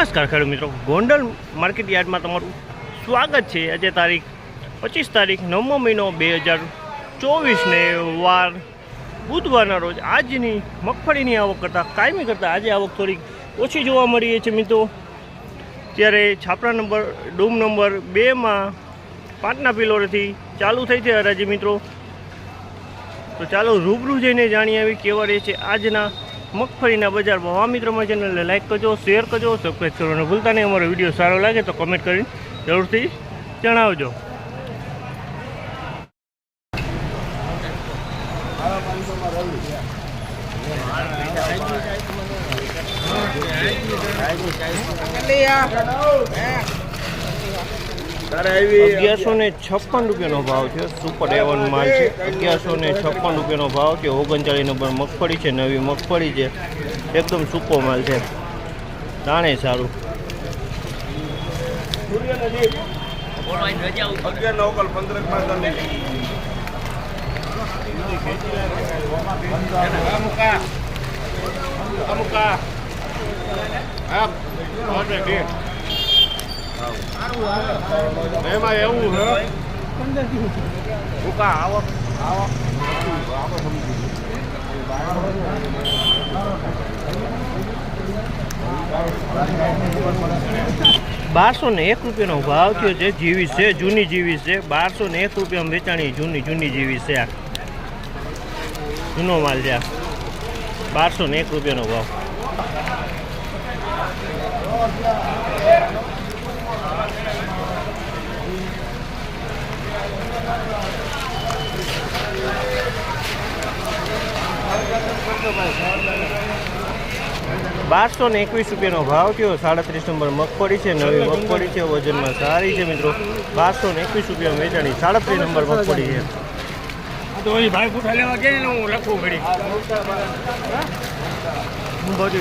નમસ્કાર ખેડૂત મિત્રો. ગોંડલ માર્કેટ યાર્ડમાં તમારું સ્વાગત છે. આજે તારીખ પચીસ તારીખ નવમો મહિનો બે હજાર ચોવીસને વાર બુધવારના રોજ આજની મગફળીની આવક કરતાં કાયમી કરતાં આજે આવક થોડીક ઓછી જોવા મળી છે મિત્રો. ત્યારે છાપરા નંબર, ડૂમ નંબર બેમાં પાંચના પિલોરેથી ચાલુ થઈ છે હરાજી મિત્રો. તો ચાલો રૂબરૂ જઈને જાણી આવી કેવા રહે છે આજના મગફળીના બજારમાં આ મિત્રો, મારી ચેનલને લાઇક કરજો શેર કરજો સબસ્ક્રાઈબ કરવાનું ભૂલતા નહીં, અમારો વીડિયો સારો લાગે તો કમેન્ટ કરીને જરૂરથી જણાવજો. અગિયારસો ને છપ્પન રૂપિયાનો ભાવ છે સુપર એવન માલ છે. અગિયારસો ને છપ્પન રૂપિયાનો ભાવ છે ઓગણચાળીસ નંબર મગફળી છે નવી મગફળી છે. એકદમ સૂકો માલ છે. તાણે સારું. અમુકા. અમુકા. એમાં એવું છે ભૂકા આવક આવક બારસો ને એક રૂપિયાનો ભાવ થયો છે, જીવી છે, જૂની જીવી છે. બારસો ને એક રૂપિયામાં વેચાણી જૂની જૂની જીવી છે આ. જૂનો માલ છે બારસો ને એક રૂપિયાનો ભાવ. બારસો ને એકવીસ રૂપિયાનો ભાવ થયો સાડત્રીસ નંબર મગફળી છે નવી મગફળી છે વજનમાં સારી છે મિત્રો. બારસો ને એકવીસ રૂપિયા વેચાણી સાડત્રીસ નંબર મગફળી છે. તો એ ભાઈ ફૂટા લેવા ગયા ને હું લખું ઘડી. હું બાજુ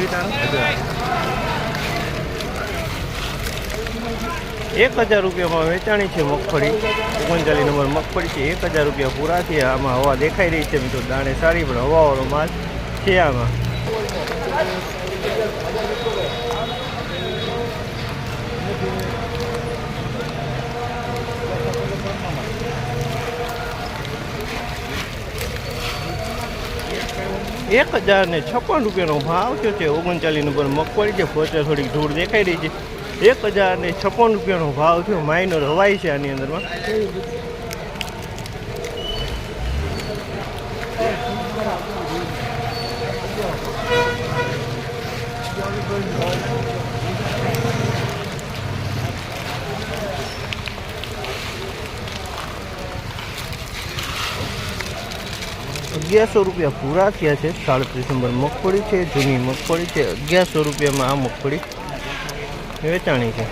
એક હજાર રૂપિયામાં વેચાણી છે મગફળી. ઓગણચાલીસ નંબર મગફળી છે એક હજાર રૂપિયા પૂરા થયા આમાં હવા દેખાઈ રહી છે મિત્રો દાણે સારી પણ હવાવાળો માલ છે આમાં. એક હજાર ને છપ્પન રૂપિયાનો ભાવ થયો છે. ઓગણચાલીસ નંબર મગફળી છે. ફોચર થોડીક ધૂળ દેખાઈ રહી છે. એક હજાર ને છપ્પન રૂપિયાનો ભાવ થયો. માઇનર હવાઈ છે આની અંદરમાં. અગિયારસો રૂપિયા પૂરા થયા છે. સાડત્રીસ નંબર મગફળી છે, જૂની મગફળી છે. અગિયારસો રૂપિયામાં આ મગફળી વેચાણી છે.